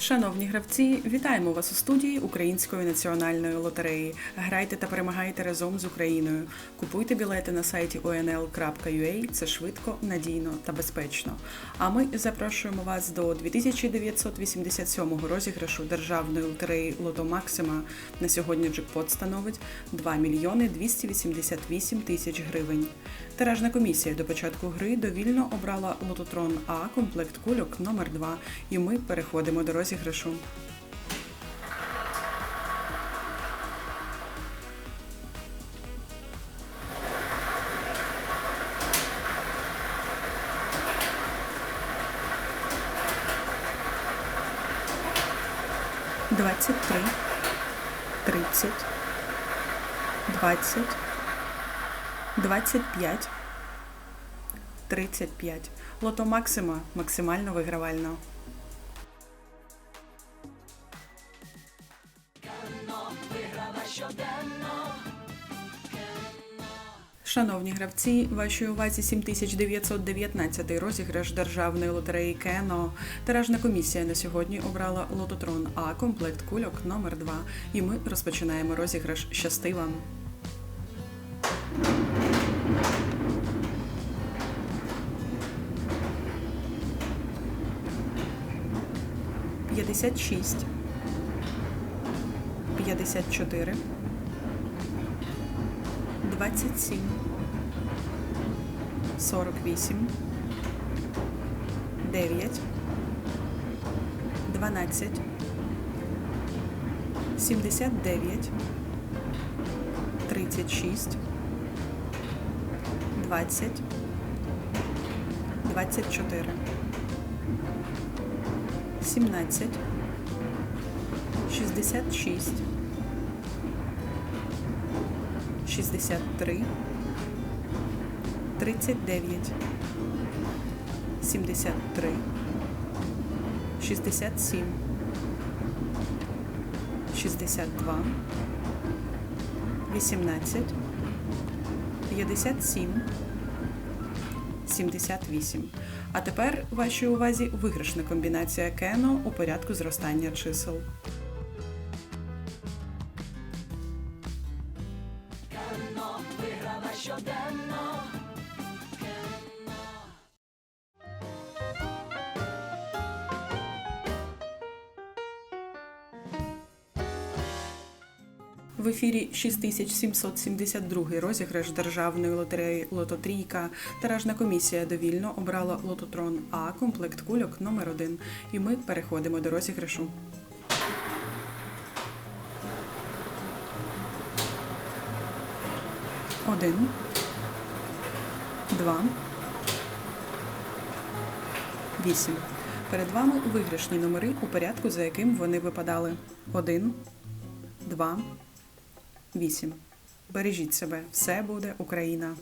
Шановні гравці, вітаємо вас у студії Української національної лотереї. Грайте та перемагайте разом з Україною. Купуйте білети на сайті onl.ua. Це швидко, надійно та безпечно. А ми запрошуємо вас до 2987 розіграшу державної лотереї Лото Максима. На сьогодні джекпот становить 2 мільйони 288 тисяч гривень. Тиражна комісія до початку гри довільно обрала лототрон А комплект кульок номер 2 і ми переходимо до розіграшу. Двадцять три, тридцять, двадцять, двадцять п'ять, тридцять п'ять. Лото Максима максимально вигравально. Шановні гравці, вашій увазі 7919 розіграш державної лотереї Кено. Тиражна комісія на сьогодні обрала лототрон А комплект кульок номер 2 І ми розпочинаємо розіграш. Щасти вам! П'ятдесят шість, п'ятдесят чотири, двадцять сім, сорок вісім, дев'ять, дванадцять, сімдесят дев'ять, тридцять шість, двадцять, двадцять чотири. 17, 66, 63, 39, 73, 67, 62, 18, 57, 78. А тепер вашій увазі виграшна комбінація Кено у порядку зростання чисел. В ефірі 6772 розіграш державної лотереї Лототрійка. Тиражна комісія довільно обрала лототрон А комплект кульок номер 1 І ми переходимо до розіграшу. Один, два, вісім. Перед вами виграшні номери у порядку, за яким вони випадали. Один, два, вісім. Бережіть себе, все буде Україна.